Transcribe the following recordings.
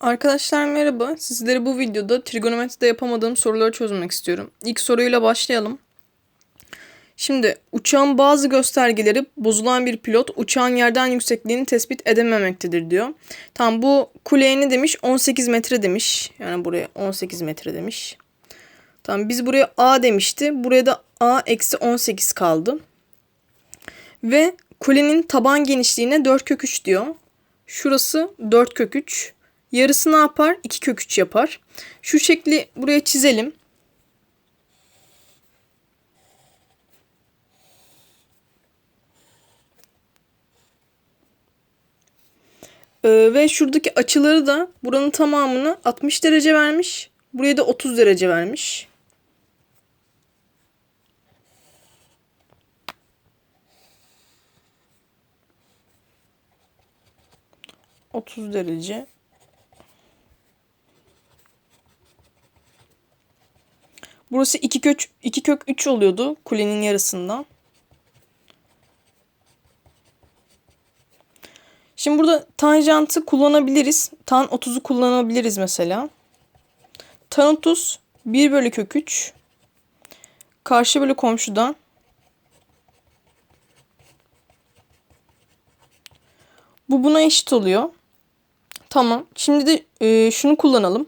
Arkadaşlar merhaba. Sizlere bu videoda trigonometride yapamadığım soruları çözmek istiyorum. İlk soruyla başlayalım. Şimdi uçağın bazı göstergeleri bozulan bir pilot uçağın yerden yüksekliğini tespit edememektedir diyor. Tam bu kuleye ne demiş? 18 metre demiş. Yani buraya 18 metre demiş. Tamam biz buraya A demişti. Buraya da A eksi 18 kaldı. Ve kulenin taban genişliğine 4 kök 3 diyor. Şurası 4 kök 3. Yarısı ne yapar? 2 kök 3 yapar. Şu şekli buraya çizelim. Ee, ve şuradaki açıları da buranın tamamını 60 derece vermiş. Buraya da 30 derece vermiş. Otuz derece. Burası 2 kök 2 kök 3 oluyordu kulenin yarısından. Şimdi burada tanjantı kullanabiliriz. Tan 30'u kullanabiliriz mesela. Tan 30 1 bölü kök 3. Karşı bölü komşudan. Bu buna eşit oluyor. Tamam. Şimdi de e, şunu kullanalım.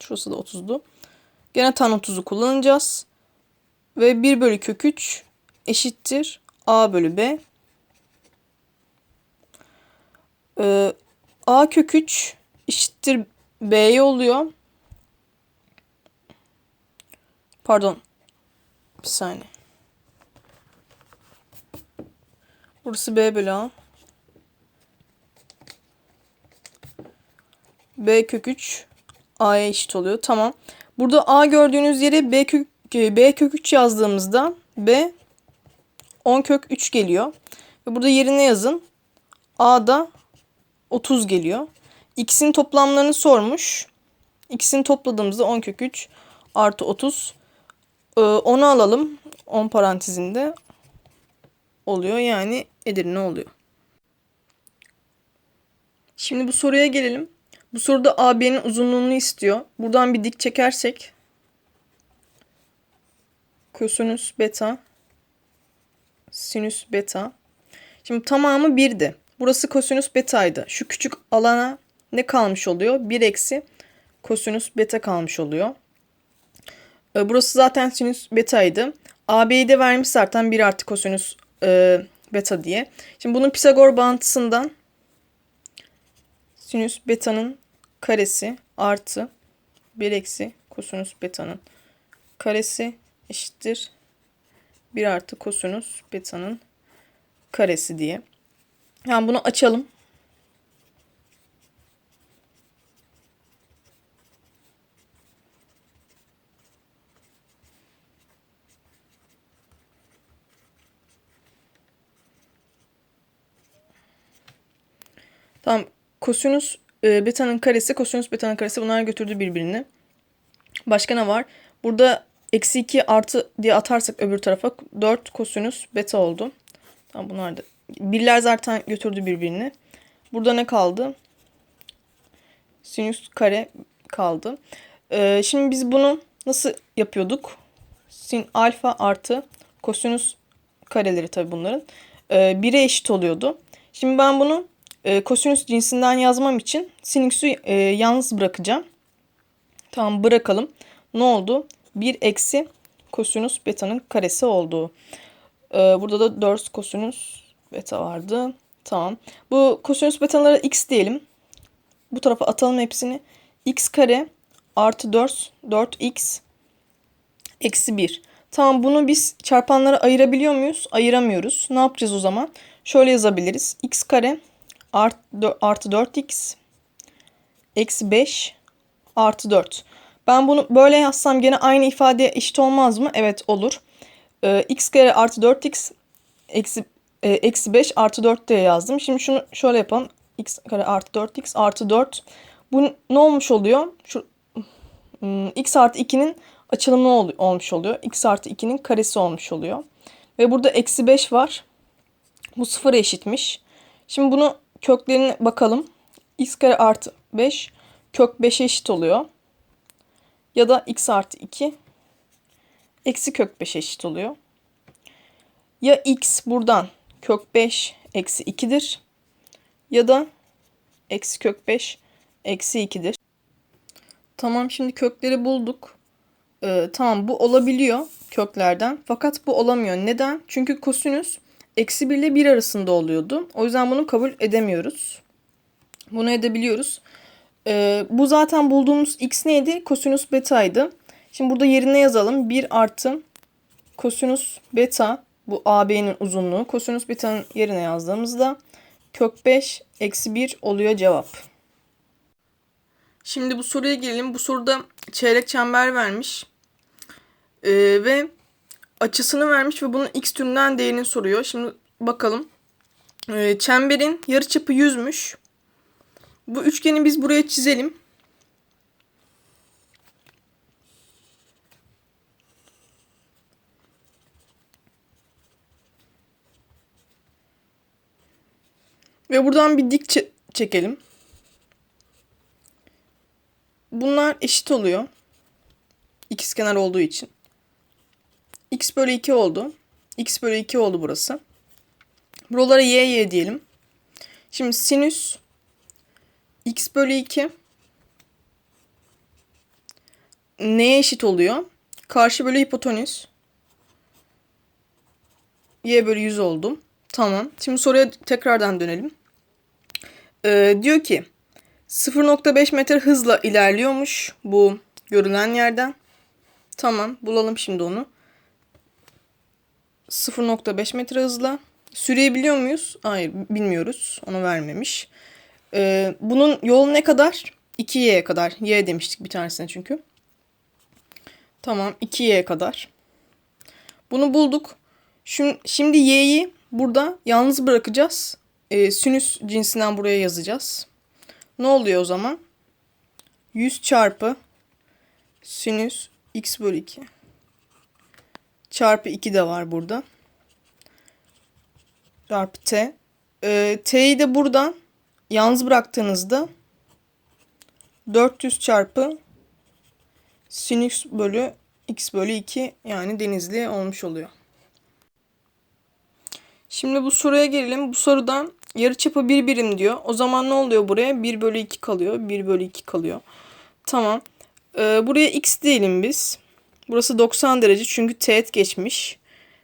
Şurası da 30'du. Gene tan 30'u kullanacağız. Ve 1 bölü kök 3 eşittir a bölü b. Ee, a kök 3 eşittir b'ye oluyor. Pardon. Bir saniye. Burası b bölü a. b kök 3 a'ya eşit oluyor. Tamam. Burada A gördüğünüz yere B kök, B kök 3 yazdığımızda B 10 kök 3 geliyor. Ve burada yerine yazın. A da 30 geliyor. İkisinin toplamlarını sormuş. İkisini topladığımızda 10 kök 3 artı 30. Ee, onu alalım. 10 parantezinde oluyor. Yani Edirne oluyor. Şimdi bu soruya gelelim. Bu soruda AB'nin uzunluğunu istiyor. Buradan bir dik çekersek kosinüs beta sinüs beta. Şimdi tamamı 1'di. Burası kosinüs betaydı. Şu küçük alana ne kalmış oluyor? 1 eksi kosinüs beta kalmış oluyor. Ee, burası zaten sinüs betaydı. AB'yi de vermiş zaten 1 artı kosinüs e, beta diye. Şimdi bunun Pisagor bağıntısından sinüs beta'nın karesi artı 1 eksi kosinüs beta'nın karesi eşittir 1 artı kosinüs beta'nın karesi diye. Yani bunu açalım. Tamam. Kosinüs e, beta'nın karesi, kosinüs beta'nın karesi bunlar götürdü birbirini. Başka ne var? Burada eksi 2 artı diye atarsak öbür tarafa 4 kosinüs beta oldu. Tamam bunlar da. Birler zaten götürdü birbirini. Burada ne kaldı? Sinüs kare kaldı. Ee, şimdi biz bunu nasıl yapıyorduk? Sin alfa artı kosinüs kareleri tabii bunların. Ee, 1'e eşit oluyordu. Şimdi ben bunu e, kosinüs cinsinden yazmam için sinüsü e, yalnız bırakacağım. Tamam bırakalım. Ne oldu? 1 eksi kosinüs beta'nın karesi oldu. E, burada da 4 kosinüs beta vardı. Tamam. Bu kosinüs betalara x diyelim. Bu tarafa atalım hepsini. x kare artı 4 4x eksi 1. Tamam bunu biz çarpanlara ayırabiliyor muyuz? Ayıramıyoruz. Ne yapacağız o zaman? Şöyle yazabiliriz. x kare art, artı 4x eksi 5 artı 4. Ben bunu böyle yazsam gene aynı ifadeye eşit olmaz mı? Evet olur. Ee, x kare artı 4x eksi, e, eksi 5 artı 4 diye yazdım. Şimdi şunu şöyle yapalım. x kare artı 4x artı 4. Bu ne olmuş oluyor? Şu hmm, x artı 2'nin açılımı ol, olmuş oluyor. x artı 2'nin karesi olmuş oluyor. Ve burada eksi 5 var. Bu sıfıra eşitmiş. Şimdi bunu köklerine bakalım. x kare artı 5 kök 5'e eşit oluyor. Ya da x artı 2 eksi kök 5'e eşit oluyor. Ya x buradan kök 5 eksi 2'dir. Ya da eksi kök 5 eksi 2'dir. Tamam şimdi kökleri bulduk. Ee, tamam bu olabiliyor köklerden. Fakat bu olamıyor. Neden? Çünkü kosinüs eksi 1 ile 1 arasında oluyordu. O yüzden bunu kabul edemiyoruz. Bunu edebiliyoruz. Ee, bu zaten bulduğumuz x neydi? Kosinüs betaydı. Şimdi burada yerine yazalım. 1 artı kosinüs beta bu AB'nin uzunluğu. Kosinüs beta'nın yerine yazdığımızda kök 5 eksi 1 oluyor cevap. Şimdi bu soruya gelelim. Bu soruda çeyrek çember vermiş. Ee, ve açısını vermiş ve bunun x türünden değerini soruyor. Şimdi bakalım. Ee, çemberin yarıçapı 100'müş. Bu üçgeni biz buraya çizelim. Ve buradan bir dik çe- çekelim. Bunlar eşit oluyor. İkizkenar olduğu için. X bölü 2 oldu. x bölü 2 oldu burası. Buralara y y diyelim. Şimdi sinüs x bölü 2 neye eşit oluyor? Karşı bölü hipotenüs. y bölü 100 oldu. Tamam. Şimdi soruya tekrardan dönelim. Ee, diyor ki 0.5 metre hızla ilerliyormuş bu görülen yerden. Tamam bulalım şimdi onu. 0.5 metre hızla. Süreyi biliyor muyuz? Hayır bilmiyoruz. Onu vermemiş. Ee, bunun yolu ne kadar? 2y'ye kadar. Y demiştik bir tanesine çünkü. Tamam 2y'ye kadar. Bunu bulduk. Şimdi, şimdi y'yi burada yalnız bırakacağız. Ee, sinüs cinsinden buraya yazacağız. Ne oluyor o zaman? 100 çarpı sinüs x bölü 2. Çarpı 2 de var burada. Çarpı t. Ee, t'yi de buradan yalnız bıraktığınızda 400 çarpı sinüs bölü x bölü 2 yani denizli olmuş oluyor. Şimdi bu soruya gelelim. Bu sorudan yarıçapı 1 birim diyor. O zaman ne oluyor buraya? 1 bölü 2 kalıyor. 1 bölü 2 kalıyor. Tamam. Ee, buraya x diyelim biz. Burası 90 derece çünkü teğet geçmiş.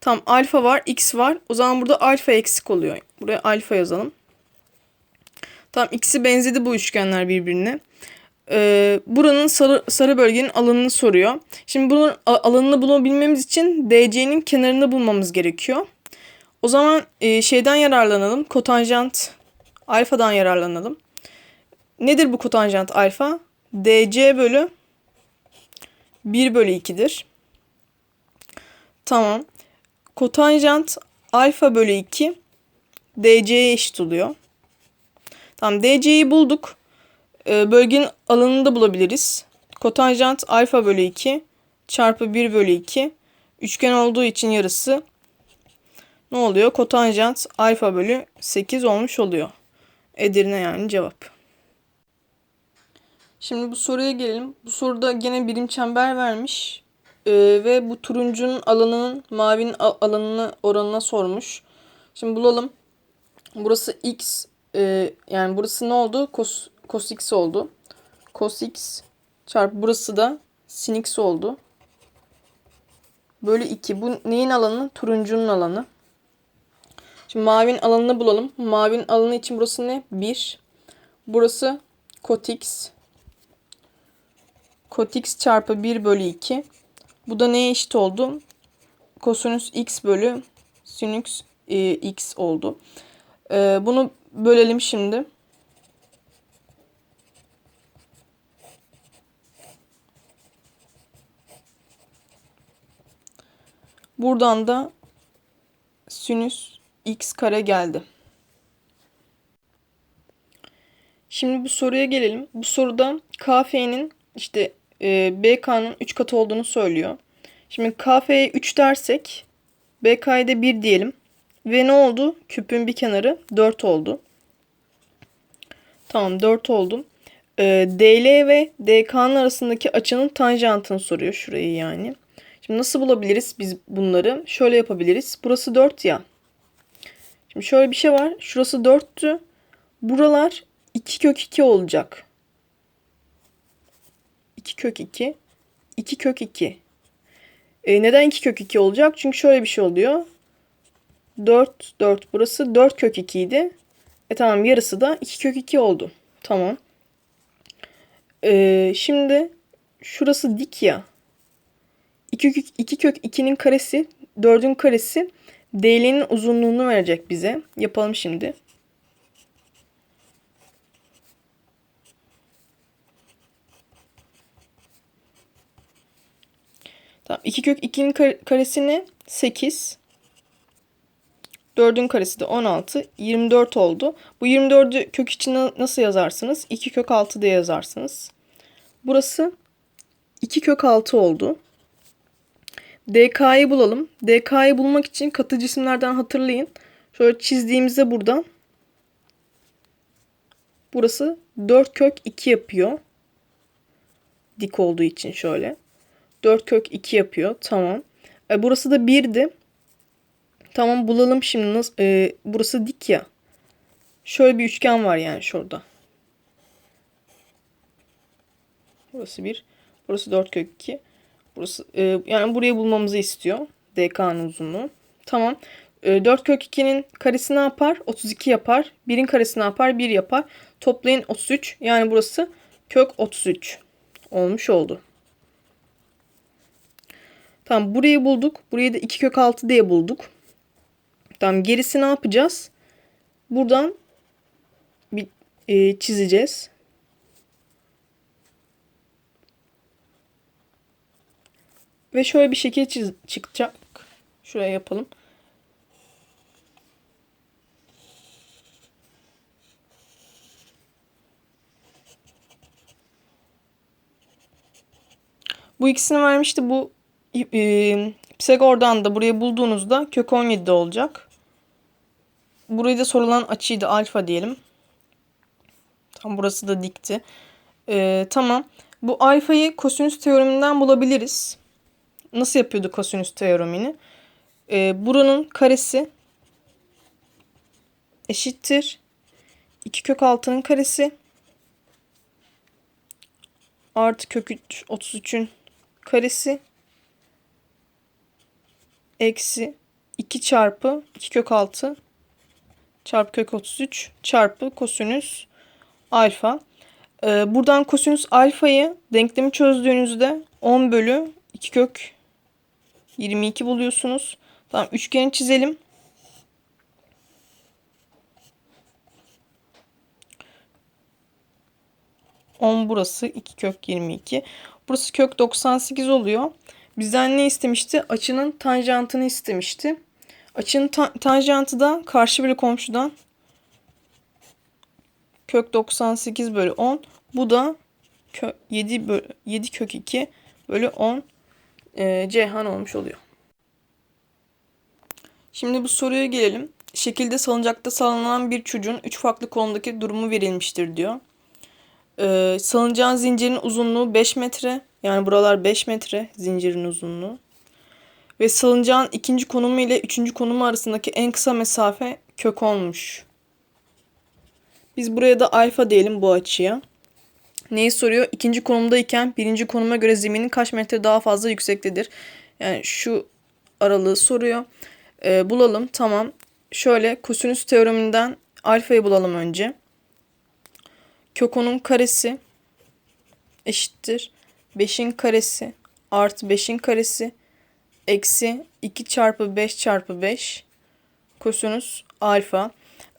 Tam alfa var, x var. O zaman burada alfa eksik oluyor. Buraya alfa yazalım. Tamam x'i benzedi bu üçgenler birbirine. Ee, buranın sarı, sarı bölgenin alanını soruyor. Şimdi bunun alanını bulabilmemiz için DC'nin kenarını bulmamız gerekiyor. O zaman e, şeyden yararlanalım. Kotanjant alfadan yararlanalım. Nedir bu kotanjant alfa? DC bölü 1 bölü 2'dir. Tamam. Kotanjant alfa bölü 2 DC'ye eşit oluyor. Tamam DC'yi bulduk. Ee, bölgenin alanını da bulabiliriz. Kotanjant alfa bölü 2 çarpı 1 bölü 2. Üçgen olduğu için yarısı ne oluyor? Kotanjant alfa bölü 8 olmuş oluyor. Edirne yani cevap. Şimdi bu soruya gelelim. Bu soruda gene birim çember vermiş. Ee, ve bu turuncunun alanının mavinin alanını oranına sormuş. Şimdi bulalım. Burası x e, yani burası ne oldu? Cos, cos x oldu. Cos x çarpı burası da sin x oldu. Bölü 2. Bu neyin alanı? Turuncunun alanı. Şimdi mavinin alanını bulalım. Mavinin alanı için burası ne? 1. Burası kot x. Kot x çarpı 1 bölü 2. Bu da neye eşit oldu? Kosinüs x bölü sinüs e, x oldu. E, bunu bölelim şimdi. Buradan da sinüs x kare geldi. Şimdi bu soruya gelelim. Bu soruda KF'nin işte e, BK'nın 3 katı olduğunu söylüyor. Şimdi KF'ye 3 dersek BK'ya da 1 diyelim. Ve ne oldu? Küpün bir kenarı 4 oldu. Tamam 4 oldu. e, DL ve DK'nın arasındaki açının tanjantını soruyor şurayı yani. Şimdi nasıl bulabiliriz biz bunları? Şöyle yapabiliriz. Burası 4 ya. Şimdi şöyle bir şey var. Şurası 4'tü. Buralar 2 kök 2 olacak. 2 kök 2. 2 kök 2. E, neden 2 kök 2 olacak? Çünkü şöyle bir şey oluyor. 4, 4 burası 4 kök 2 idi. E tamam yarısı da 2 kök 2 oldu. Tamam. E, şimdi şurası dik ya. 2 kök, 2 kök 2'nin karesi 4'ün karesi DL'nin uzunluğunu verecek bize. Yapalım şimdi. Tamam. 2 kök 2'nin karesi ne? 8. 4'ün karesi de 16. 24 oldu. Bu 24'ü kök içine nasıl yazarsınız? 2 kök 6 diye yazarsınız. Burası 2 kök 6 oldu. DK'yı bulalım. DK'yı bulmak için katı cisimlerden hatırlayın. Şöyle çizdiğimizde buradan burası 4 kök 2 yapıyor. Dik olduğu için şöyle. 4 kök 2 yapıyor. Tamam. E, burası da 1'di. Tamam bulalım şimdi. Nasıl, e, burası dik ya. Şöyle bir üçgen var yani şurada. Burası 1. Burası 4 kök 2. Burası e, yani burayı bulmamızı istiyor. DK'nın uzunluğu. Tamam. E, 4 kök 2'nin karesi ne yapar? 32 yapar. 1'in karesi ne yapar? 1 yapar. Toplayın 33. Yani burası kök 33 olmuş oldu. Tamam burayı bulduk. Burayı da 2 kök 6 diye bulduk. Tamam gerisi ne yapacağız? Buradan bir e, çizeceğiz. Ve şöyle bir şekil çiz çıkacak. Şuraya yapalım. Bu ikisini vermişti. Bu e, Pisagor'dan da burayı bulduğunuzda kök 17 olacak. Burayı da sorulan açıydı alfa diyelim. Tam burası da dikti. E, tamam. Bu alfayı kosinüs teoreminden bulabiliriz. Nasıl yapıyorduk kosinüs teoremini? E, buranın karesi eşittir. 2 kök 6'nın karesi artı kök 3 33'ün karesi eksi 2 çarpı 2 kök 6 çarpı kök 33 çarpı kosinüs alfa. Ee, buradan kosinüs alfayı denklemi çözdüğünüzde 10 bölü 2 kök 22 buluyorsunuz. Tamam üçgeni çizelim. On burası 2 kök 22. Burası kök 98 oluyor. Bizden ne istemişti? Açının tanjantını istemişti. Açının ta tanjantı da karşı bölü komşudan kök 98 bölü 10. Bu da kö 7, bölü, 7 kök 2 bölü 10 e, Ceyhan olmuş oluyor. Şimdi bu soruya gelelim. Şekilde salıncakta salınan bir çocuğun 3 farklı konumdaki durumu verilmiştir diyor. Ee, salıncağın zincirin uzunluğu 5 metre. Yani buralar 5 metre zincirin uzunluğu. Ve salıncağın ikinci konumu ile üçüncü konumu arasındaki en kısa mesafe kök olmuş. Biz buraya da alfa diyelim bu açıya. Neyi soruyor? İkinci konumdayken birinci konuma göre zeminin kaç metre daha fazla yüksektedir? Yani şu aralığı soruyor. Ee, bulalım. Tamam. Şöyle kosinüs teoreminden alfayı bulalım önce. Kökonun karesi eşittir. 5'in karesi artı 5'in karesi eksi 2 çarpı 5 çarpı 5 kosinüs alfa.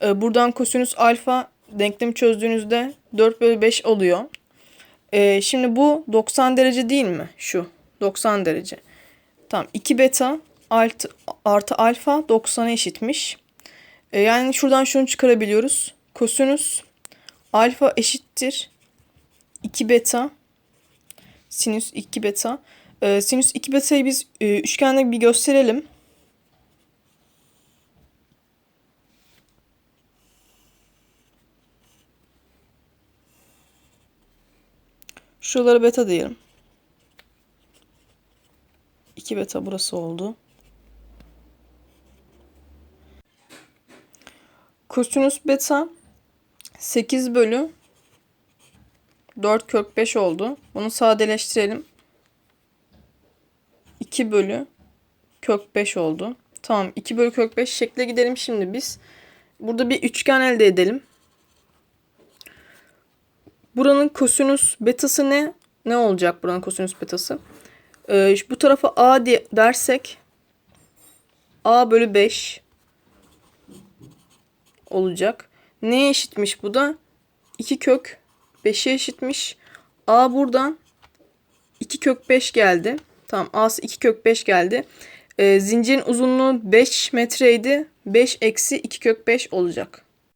Ee, buradan kosinüs alfa denklemi çözdüğünüzde 4 bölü 5 oluyor. Ee, şimdi bu 90 derece değil mi? Şu 90 derece. Tamam 2 beta artı, artı alfa 90'a eşitmiş. Ee, yani şuradan şunu çıkarabiliyoruz. Kosinüs alfa eşittir 2 beta sinüs 2 beta. Ee, sinüs 2 beta'yı biz e, üçgende bir gösterelim. Şuralara beta diyelim. 2 beta burası oldu. Kosinüs beta 8 bölü 4 kök 5 oldu. Bunu sadeleştirelim. 2 bölü kök 5 oldu. Tamam 2 bölü kök 5 şekle gidelim şimdi biz. Burada bir üçgen elde edelim. Buranın kosinüs betası ne? Ne olacak buranın kosinüs betası? Ee, bu tarafa a diye dersek a bölü 5 olacak. Neye eşitmiş bu da? 2 kök 5'e eşitmiş. A buradan 2 kök 5 geldi. Tamam A'sı 2 kök 5 geldi. Ee, zincirin uzunluğu 5 metreydi. 5 eksi 2 kök 5 olacak.